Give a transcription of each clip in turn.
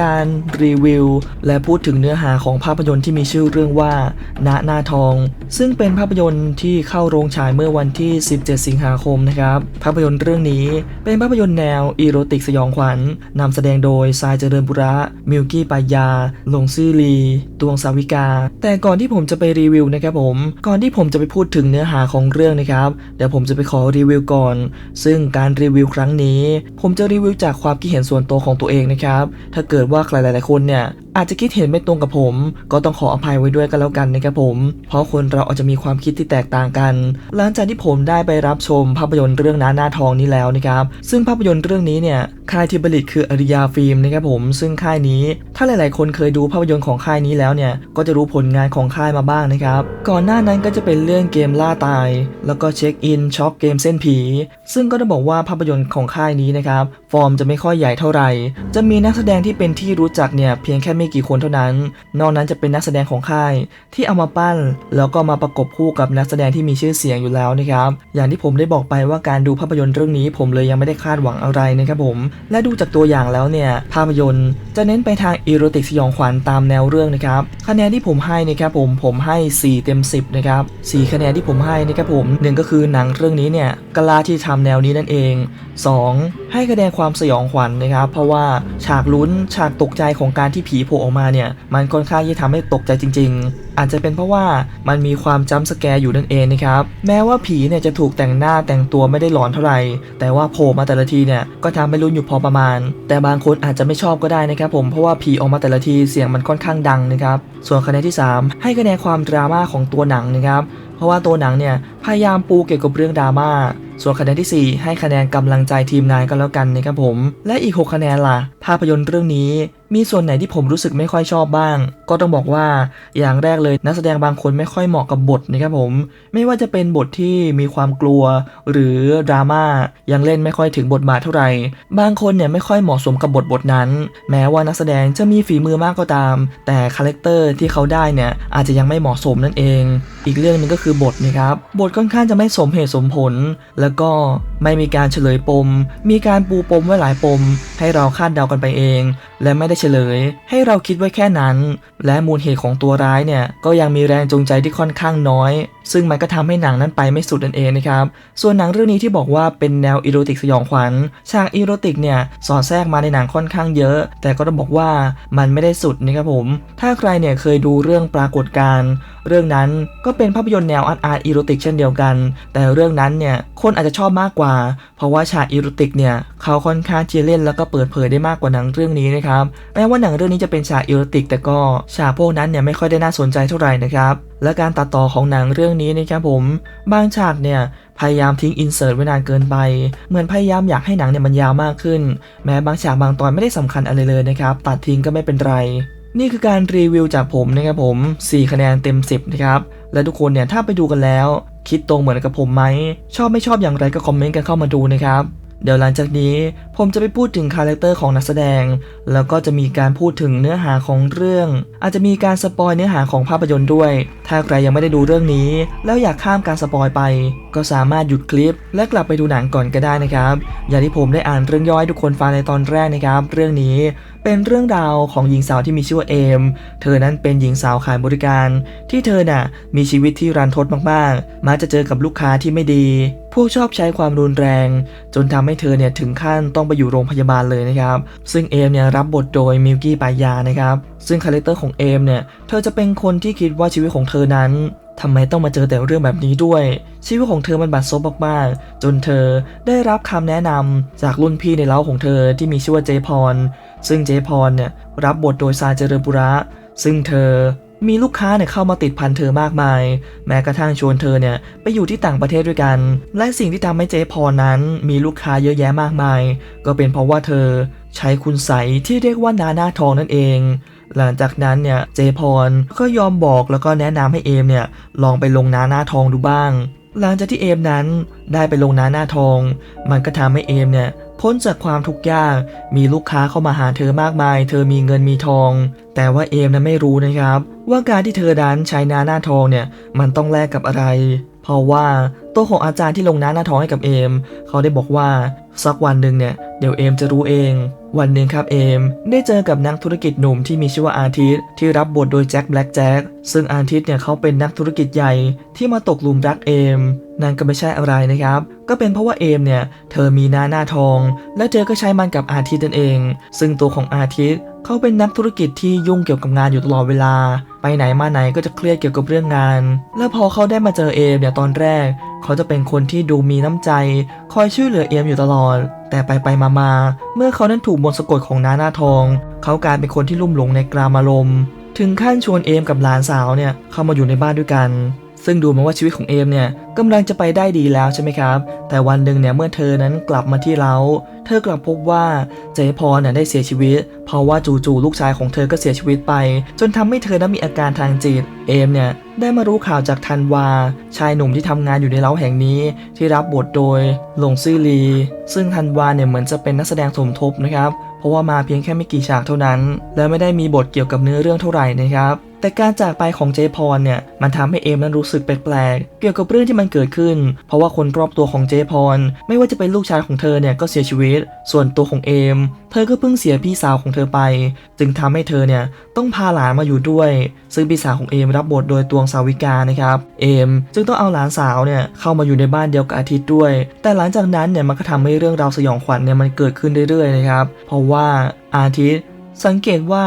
การรีวิว และพูดถึงเนื้อหาของภาพยนตร์ที่มีชื่อเรื่องว่า ณ หน้าทอง ซึ่งเป็นภาพยนตร์ที่เข้าโรงฉายเมื่อวันที่ 17 สิงหาคมนะครับ ภาพยนตร์เรื่องนี้เป็นภาพยนตร์แนวอีโรติกสยองขวัญนำแสดงโดยทรายเจริญบุระ มิลกี้ปายา หลงซื่อลี ตวงสาวิกา แต่ก่อนที่ผมจะไปรีวิวนะครับผม ก่อนที่ผมจะไปพูดถึงเนื้อหาของเรื่องนะครับ เดี๋ยวผมจะไปขอรีวิวก่อน ซึ่งการรีวิวครั้งนี้ ผมจะรีวิวจากความคิดเห็นส่วนตัวของตัวเองนะครับ ถ้าเกิดว่าใครหลายๆคนเนี่ยอาจจะคิดเห็นไม่ตรงกับผม ก็ต้องขออภัยไว้ด้วยกันแล้วกันนะครับผม เพราะคนเราอาจจะมีความคิดที่แตกต่างกัน หลังจากที่ผมได้ไปรับชมภาพยนตร์เรื่องน้าหน้าทองนี้แล้วนะครับ ซึ่งภาพยนตร์เรื่องนี้เนี่ยค่ายที่ผลิตคืออริยาฟิล์มนะครับผม ซึ่งค่ายนี้ ถ้าหลาย ๆ คนเคยดูภาพยนตร์ของค่ายนี้แล้วเนี่ย ก็จะรู้ผลงานของค่ายมาบ้างนะครับ ก่อนหน้านั้นก็จะเป็นเรื่องเกมล่าตาย แล้วก็เช็คอินช็อปเกมเส้นผี ซึ่งก็ต้องบอกว่าภาพยนตร์ของค่ายนี้นะครับ ฟอร์มจะไม่ค่อยใหญ่เท่าไหร่ จะมีนักแสดงที่เป็นที่รู้จักเนี่ยเพียงแค่ไม่กี่คนเท่านั้น นอกนั้นจะเป็นนักแสดงของค่าย ที่เอามาปั้น แล้วก็มาประกบคู่กับนักแสดงที่มีชื่อเสียงอยู่แล้วนะครับอย่างที่ผมได้บอกไปว่าการดูภาพยนตร์เรื่องนี้ผมเลยยังไม่ได้คาดหวังอะไรนะครับผม และดูจากตัวอย่างแล้วเนี่ยภาพยนตร์จะเน้นไปทางอีโรติกสยองขวัญตามแนวเรื่องนะครับคะแนนที่ผมให้นะครับผมผมให้ 4 เต็ม 10นะครับ4คะแนนที่ผมให้นะครับผมหนึ่งก็คือหนังเรื่องนี้เนี่ยกล้าที่ทำแนวนี้นั่นเอง 2. ให้คะแนนความสยองขวัญนะครับ เพราะว่าฉากลุ้นฉากตกใจของการที่ผีโผล่ออกมาเนี่ย มันค่อนข้างที่ทำให้ตกใจจริง ๆ อาจจะเป็นเพราะว่ามันมีความจัมสแกร์อยู่นั่นเองนะครับ แม้ว่าผีเนี่ยจะถูกแต่งหน้าแต่งตัวไม่ได้หลอนเท่าไหร่ แต่ว่าโผล่มาแต่ละทีเนี่ยก็ทำให้ลุ้นอยู่พอประมาณ แต่บางคนอาจจะไม่ชอบก็ได้นะครับผม เพราะว่าผีออกมาแต่ละทีเสียงมันค่อนข้างดังนะครับ ส่วนคะแนนที่ 3 ให้คะแนนความดราม่าของตัวหนังนะครับ เพราะว่าตัวหนังเนี่ยพยายามปูเกี่ยวกับเรื่องดราม่า ส่วนคะแนนทีสี่ 4 ให้คะแนนกำลังใจทีมงานก็แล้วกันนะครับผม และอีก 6 คะแนนล่ะ ภาพยนตร์เรื่องนี้มีส่วนไหนที่ผมรู้สึกไม่ค่อยชอบบ้าง ก็ต้องบอกว่าอย่างแรกเลยนักแสดงบางคนไม่ค่อยเหมาะกับบทนะครับผม ไม่ว่าจะเป็นบทที่มีความกลัว หรือดราม่ายังเล่นไม่ค่อยถึงบทบาทเท่าไหร่บางคนเนี่ยไม่ค่อยเหมาะสมกับบทบทนั้น แม้ว่านักแสดงจะมีฝีมือมากก็ตาม แต่คาแรคเตอร์ที่เขาได้เนี่ยอาจจะยังไม่เหมาะสมนั่นเอง อีกเรื่องหนึงก็คือบทนะครับบทค่อนข้างจะไม่สมเหตุสมผล แล้วก็ไม่มีการเฉลยปม มีการปูปมไว้หลายปม ให้เราคาดเดากันไปเอง และไม่ได้เฉลย ให้เราคิดไว้แค่นั้น และมูลเหตุของตัวร้ายเนี่ยก็ยังมีแรงจูงใจที่ค่อนข้างน้อย ซึ่งมันก็ทำให้หนังนั้นไปไม่สุดนั่นเองนะครับ ส่วนหนังเรื่องนี้ที่บอกว่าเป็นแนวอีโรติกสยองขวัญฉากอีโรติกเนี่ยสอดแทรกมาในหนังค่อนข้างเยอะ แต่ก็ต้องบอกว่ามันไม่ได้สุดนะครับผม ถ้าใครเนี่ยเคยดูเรื่องปรากฏการณ์เรื่องนั้นก็เป็นภาพยนตร์แนวอาร์ตอาร์ตอีโรติกเช่นเดียวกัน แต่เรื่องนั้นเนี่ยคนอาจจะชอบมากกว่า เพราะว่าฉากอีโรติกเนี่ยเขาค่อนข้างที่จะเล่นแล้วก็เปิดเผยได้มากกว่าหนังเรื่องนี้นะครับแม้ว่าหนังเรื่องนี้จะเป็นฉากอีโรติก แต่ก็ฉากพวกนั้นเนี่ยไม่ค่อยได้น่าสนใจเท่าไหร่นะครับและการตัดต่อของหนังเรื่องนี้นะครับผม บางฉากเนี่ยพยายามทิ้งอินเสิร์ตไว้นานเกินไป เหมือนพยายามอยากให้หนังเนี่ยมันยาวมากขึ้น แม้บางฉากบางตอนไม่ได้สำคัญอะไรเลยนะครับ ตัดทิ้งก็ไม่เป็นไร นี่คือการรีวิวจากผมนะครับผม 4 คะแนนเต็ม 10 นะครับ และทุกคนเนี่ยถ้าไปดูกันแล้ว คิดตรงเหมือนกับผมไหม ชอบไม่ชอบอย่างไรก็คอมเมนต์กันเข้ามาดูนะครับ เดี๋ยวหลังจากนี้ผมจะไปพูดถึงคาแรคเตอร์ของนักแสดง แล้วก็จะมีการพูดถึงเนื้อหาของเรื่อง อาจจะมีการสปอยเนื้อหาของภาพยนตร์ด้วย ถ้าใครยังไม่ได้ดูเรื่องนี้ แล้วอยากข้ามการสปอยไป ก็สามารถหยุดคลิป และกลับไปดูหนังก่อนก็ได้นะครับ อย่างที่ผมได้อ่านเรื่องย่อยทุกคนฟังในตอนแรกนะครับ เรื่องนี้เป็นเรื่องราวของหญิงสาวที่มีชื่อว่าเอม เธอนั้นเป็นหญิงสาวขายบริการ ที่เธอน่ะมีชีวิตที่รันทดมากๆ มักจะเจอกับลูกค้าที่ไม่ดี พวกชอบใช้ความรุนแรง จนทำให้เธอเนี่ยถึงขั้นต้องไปอยู่โรงพยาบาลเลยนะครับ ซึ่งเอมเนี่ยรับบทโดยมิลกี้ปายานะครับ ซึ่งคาแรคเตอร์ของเอมเนี่ย เธอจะเป็นคนที่คิดว่าชีวิตของเธอนั้น ทำไมต้องมาเจอแต่เรื่องแบบนี้ด้วย ชีวิตของเธอมันบัดซบมากๆ จนเธอได้รับคำแนะนำจากรุ่นพี่ในเล้าของเธอที่มีชื่อว่าเจพร ซึ่งเจพรเนี่ยรับบทโดยซาเจริญปุระ ซึ่งเธอมีลูกค้าเนี่ยเข้ามาติดพันเธอมากมาย แม้กระทั่งชวนเธอเนี่ยไปอยู่ที่ต่างประเทศด้วยกัน และสิ่งที่ทำให้เจ๊พรนั้นมีลูกค้าเยอะแยะมากมาย ก็เป็นเพราะว่าเธอใช้คุณใสที่เรียกว่านาหน้าทองนั่นเอง หลังจากนั้นเนี่ยเจพรก็ยอมบอกแล้วก็แนะนำให้เอมเนี่ยลองไปลงนาหน้าทองดูบ้าง หลังจากที่เอมนั้นได้ไปลงนาหน้าทอง มันก็ทำให้เอมเนี่ยพ้นจากความทุกข์ยาก มีลูกค้าเข้ามาหาเธอมากมาย เธอมีเงินมีทอง แต่ว่าเอมนั้นไม่รู้นะครับ ว่าการที่เธอนั้นใช้นาหน้าทองเนี่ยมันต้องแลกกับอะไร เพราะว่าตัวของอาจารย์ที่ลงน้าหน้าทองให้กับเอม เขาได้บอกว่า สักวันหนึ่งเนี่ยเดี๋ยวเอมจะรู้เอง วันหนึ่งครับเอม ได้เจอกับนักธุรกิจหนุ่มที่มีชื่อว่าอาทิตย์ที่รับบทโดยแจ็คแบล็กแจ็คซึ่งอาทิตย์เนี่ยเขาเป็นนักธุรกิจใหญ่ที่มาตกหลุมรักเอมนั่นก็ไม่ใช่อะไรนะครับ ก็เป็นเพราะว่าเอมเนี่ยเธอมีหน้าหน้าทอง และเธอก็ใช้มันกับอาทิตย์นั่นเอง ซึ่งตัวของอาทิตย์ เขาเป็นนักธุรกิจที่ยุ่งเกี่ยวกับงานอยู่ตลอดเวลา ไปไหนมาไหนก็จะเครียดเกี่ยวกับเรื่องงาน และพอเขาได้มาเจอเอมเนี่ยตอนแรก เขาจะเป็นคนที่ดูมีน้ำใจ คอยช่วยเหลือเอมอยู่ตลอด แต่ไปไปมามาเมื่อเขานั้นถูกมนต์สะกดของน้าหน้าทอง เขากลายเป็นคนที่ลุ่มหลงในกรามารมถึงขั้นชวนเอมกับหลานสาวเนี่ยเข้ามาอยู่ในบ้านด้วยกัน ซึ่งดูเหมาว่าชีวิตของเอมเนี่ยกำลังจะไปได้ดีแล้วใช่ไหมครับ แต่วันหนึ่งเนี่ยเมื่อเธอนั้นกลับมาที่เรา เธอกลับพบว่าเจพรน่ะได้เสียชีวิต เพราะว่าจู่ๆลูกชายของเธอก็เสียชีวิตไป จนทำให้เธอนั้นมีอาการทางจิต เอมเนี่ยได้มารู้ข่าวจากทันวา ชายหนุ่มที่ทำงานอยู่ในเล้าแห่งนี้ ที่รับบทโดยหลงซื่อลี ซึ่งทันวาเนี่ยเหมือนจะเป็นนักแสดงสมทบนะครับ เพราะว่ามาเพียงแค่ไม่กี่ฉากเท่านั้น และไม่ได้มีบทเกี่ยวกับเนื้อเรื่องเท่าไหร่นะครับ แต่การจากไปของเจพรเนี่ยมันทำให้เอมนั้นรู้สึกแปลกๆ เกี่ยวกับเรื่องที่มันเกิดขึ้น เพราะว่าคนรอบตัวของเจพร ไม่ว่าจะเป็นลูกชายของเธอเนี่ยก็เสียชีวิต ส่วนตัวของเอม เธอก็เพิ่งเสียพี่สาวของเธอไป จึงทำให้เธอเนี่ยต้องพาหลานมาอยู่ด้วย ซึ่งพี่สาวของเอมรับบทโดยตวงสาวิกานะครับเอมจึงต้องเอาหลานสาวเนี่ยเข้ามาอยู่ในบ้านเดียวกับอาทิตย์ด้วย แต่หลังจากนั้นเนี่ยมันก็ทำให้เรื่องราวสยองขวัญเนี่ยมันเกิดขึ้นเรื่อยๆนะครับเพราะว่าอาทิตย์สังเกตว่า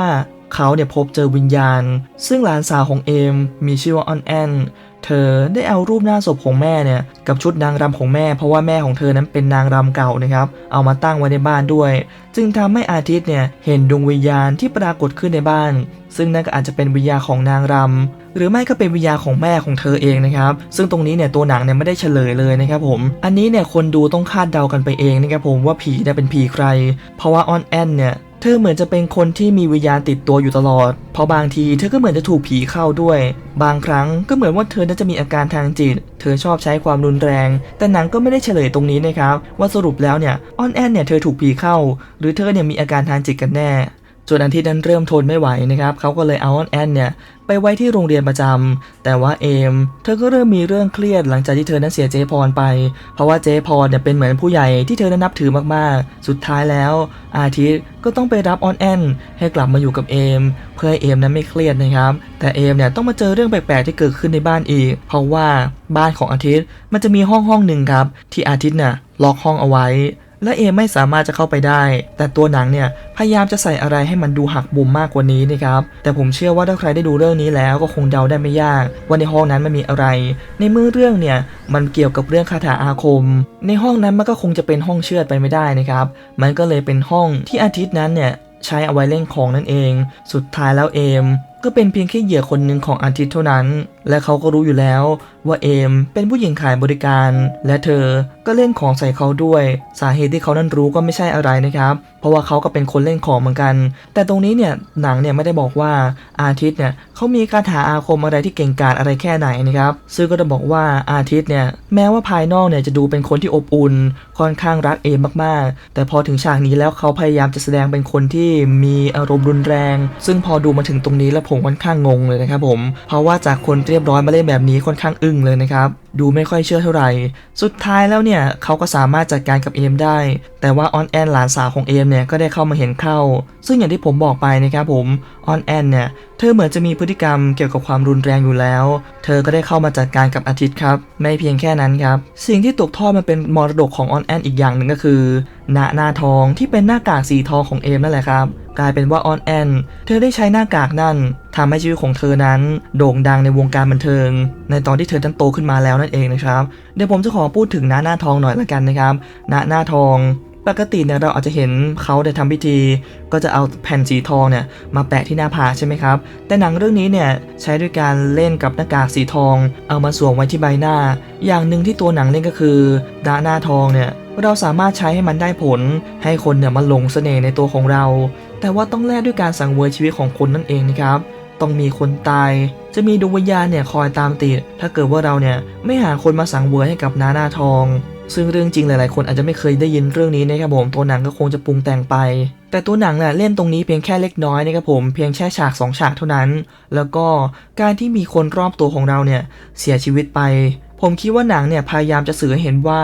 เขาเนี่ยพบเจอวิญญาณ ซึ่งหลานสาวของเอมมีชื่อว่าออนแอนเธอได้เอารูปหน้าศพของแม่เนี่ยกับชุดนางรำของแม่ เพราะว่าแม่ของเธอนั้นเป็นนางรำเก่านะครับ เอามาตั้งไว้ในบ้านด้วย จึงทำให้อาทิตย์เนี่ยเห็นดวงวิญญาณที่ปรากฏขึ้นในบ้าน ซึ่งนั่นก็อาจจะเป็นวิญญาณของนางรำหรือไม่ก็เป็นวิญญาณของแม่ของเธอเองนะครับ ซึ่งตรงนี้เนี่ยตัวหนังเนี่ยไม่ได้เฉลยเลยนะครับผม อันนี้เนี่ยคนดูต้องคาดเดากันไปเองนะครับผมว่าผีเนี่ยเป็นผีใคร เพราะว่าออนแอนเนี่ย เธอเหมือนจะเป็นคนที่มีวิญญาณติดตัวอยู่ตลอด เพราะบางทีเธอก็เหมือนจะถูกผีเข้าด้วย บางครั้งก็เหมือนว่าเธอน่าจะมีอาการทางจิต เธอชอบใช้ความรุนแรง แต่หนังก็ไม่ได้เฉลยตรงนี้นะครับ ว่าสรุปแล้วเนี่ยออนแอนเนี่ยเธอถูกผีเข้า หรือเธอเนี่ยมีอาการทางจิตกันแน่ จนอาทิตย์นั้นเริ่มทนไม่ไหวนะครับเขาก็เลยเอาออนแอนเนี่ยไปไว้ที่โรงเรียนประจำแต่ว่าเอม เธอก็เริ่มมีเรื่องเครียดหลังจากที่เธอนั้นเสียเจพรไป เพราะว่าเจพรเนี่ยเป็นเหมือนผู้ใหญ่ที่เธอนั้นนับถือมากๆ สุดท้ายแล้ว อาทิตย์ก็ต้องไปรับออนแอนให้กลับมาอยู่กับเอม เพื่อให้เอมนั้นไม่เครียดนะครับ แต่เอมเนี่ยต้องมาเจอเรื่องแปลกๆที่เกิดขึ้นในบ้านอีก เพราะว่าบ้านของอาทิตย์มันจะมีห้องห้องหนึ่งครับที่อาทิตย์น่ะล็อกห้องเอาไว้ และเอไม่สามารถจะเข้าไปได้ แต่ตัวหนังเนี่ยพยายามจะใส่อะไรให้มันดูหักมุมมากกว่านี้นะครับแต่ผมเชื่อว่าถ้าใครได้ดูเรื่องนี้แล้วก็คงเดาได้ไม่ยากว่าในห้องนั้นมันมีอะไร ในเมื่อเรื่องเนี่ยมันเกี่ยวกับเรื่องคาถาอาคม ในห้องนั้นมันก็คงจะเป็นห้องเชือดไปไม่ได้นะครับมันก็เลยเป็นห้องที่อาทิตย์นั้นเนี่ยใช้เอาไว้เล่นของนั่นเอง สุดท้ายแล้วเอมก็เป็นเพียงแค่เหยื่อคนหนึ่งของอาทิตย์เท่านั้น และเขาก็รู้อยู่แล้วว่าเอมเป็นผู้หญิงขายบริการ และเธอก็เล่นของใส่เขาด้วย สาเหตุที่เขานั้นรู้ก็ไม่ใช่อะไรนะครับ เพราะว่าเขาก็เป็นคนเล่นของเหมือนกัน แต่ตรงนี้เนี่ยหนังเนี่ยไม่ได้บอกว่าอาทิตย์เนี่ยเขามีคาถาอาคมอะไรที่เก่งกาจอะไรแค่ไหนนะครับ ซึ่งก็จะบอกว่าอาทิตย์เนี่ยแม้ว่าภายนอกเนี่ยจะดูเป็นคนที่อบอุ่น ค่อนข้างรักเอมมากๆ แต่พอถึงฉากนี้แล้วเขาพยายามจะแสดงเป็นคนที่มีอารมณ์รุนแรง ซึ่งพอดูมาถึงตรงนี้แล้วผมค่อนข้างงงเลยนะครับผม เพราะว่าจากคนเรียบร้อยมาเล่นแบบนี้ค่อนข้างอึงเลยนะครับ ดูไม่ค่อยเชื่อเท่าไหร่ สุดท้ายแล้วเนี่ยเขาก็สามารถจัดการกับเอมได้ แต่ว่าออนแอนหลานสาวของเอมเนี่ยก็ได้เข้ามาเห็นเข้า ซึ่งอย่างที่ผมบอกไปนะครับผมออนแอนเนี่ย เธอเหมือนจะมีพฤติกรรมเกี่ยวกับความรุนแรงอยู่แล้ว เธอก็ได้เข้ามาจัดการกับอาทิตย์ครับ ไม่เพียงแค่นั้นครับ สิ่งที่ตกทอดมันเป็นมรดกของออนแอนอีกอย่างหนึ่งก็คือหน้าหน้าทองที่เป็นหน้ากากสีทองของเอมนั่นแหละครับ กลายเป็นว่าออนแอน เธอได้ใช้หน้ากากนั่นทำให้ชีวิตของเธอนั้น โด่งดังในวงการบันเทิง ในตอนที่เธอนั้นโตขึ้นมาแล้วนั่นเองนะครับ เดี๋ยวผมจะขอพูดถึงหน้าหน้าทองหน่อยละกันนะครับหน้าหน้าทอง ปกติเนี่ยเราอาจจะเห็นเขาได้ทำพิธี ก็จะเอาแผ่นสีทองเนี่ยมาแปะที่หน้าผากใช่ไหมครับ แต่หนังเรื่องนี้เนี่ยใช้ด้วยการเล่นกับหน้ากากสีทอง เอามาสวมไว้ที่ใบหน้า อย่างหนึ่งที่ตัวหนังเล่นก็คือหน้าหน้าทองเนี่ยเราสามารถใช้ให้มันได้ผล ให้คนเนี่ยมาหลงเสน่ห์ในตัวของเรา แต่ว่าต้องแลกด้วยการสังเวยชีวิตของคนนั่นเองนะครับต้องมีคนตาย จะมีดวงวิญญาณเนี่ยคอยตามติด ถ้าเกิดว่าเราเนี่ยไม่หาคนมาสังเวยให้กับนาหน้าทอง ซึ่งเรื่องจริงหลายๆ คนอาจจะไม่เคยได้ยินเรื่องนี้นะครับผมตัวหนังก็คงจะปรุงแต่งไป แต่ตัวหนังเนี่ยเล่นตรงนี้เพียงแค่เล็กน้อยนะครับผมเพียงแค่ฉากสองฉากเท่านั้น แล้วก็การที่มีคนรอบตัวของเราเนี่ยเสียชีวิตไป ผมคิดว่าหนังเนี่ยพยายามจะสื่อให้เห็นว่า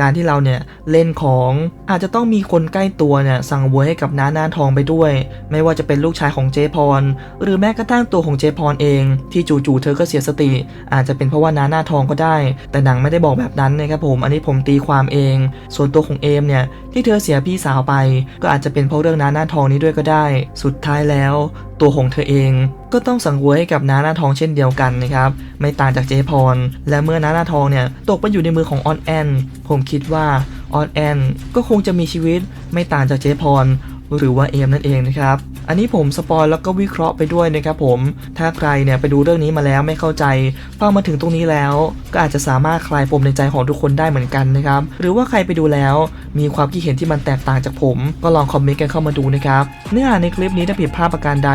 การที่เราเนี่ยเล่นของอาจจะต้องมีคนใกล้ตัวเนี่ยสั่งบวยให้กับน้าหน้าทองไปด้วย ไม่ว่าจะเป็นลูกชายของเจพร หรือแม้กระทั่งตัวของเจพรเอง ที่จู่ๆเธอก็เสียสติ อาจจะเป็นเพราะว่าน้าหน้าทองก็ได้ แต่หนังไม่ได้บอกแบบนั้นนะครับผมอันนี้ผมตีความเอง ส่วนตัวของเอมเนี่ยที่เธอเสียพี่สาวไป ก็อาจจะเป็นเพราะเรื่องน้าหน้าทองนี้ด้วยก็ได้ สุดท้ายแล้ว ตัวของเธอเอง ก็ต้องสังเวยให้กับน้าหน้าทองเช่นเดียวกันนะครับ ไม่ต่างจากเจพร และเมื่อน้าหน้าทองเนี่ยตกไปอยู่ในมือของออนแอน ผมคิดว่าออนแอนก็คงจะมีชีวิตไม่ต่างจากเจพรหรือว่าเอมนั่นเองนะครับ อันนี้ผมสปอยแล้วก็วิเคราะห์ไปด้วยนะครับผม ถ้าใครเนี่ยไปดูเรื่องนี้มาแล้วไม่เข้าใจ ฟังมาถึงตรงนี้แล้ว ก็อาจจะสามารถคลายปมในใจของทุกคนได้เหมือนกันนะครับ หรือว่าใครไปดูแล้ว มีความคิดเห็นที่มันแตกต่างจากผม ก็ลองคอมเมนต์กันเข้ามาดูนะครับ เนื้อหาในคลิปนี้ถ้าผิดพลาดประการใด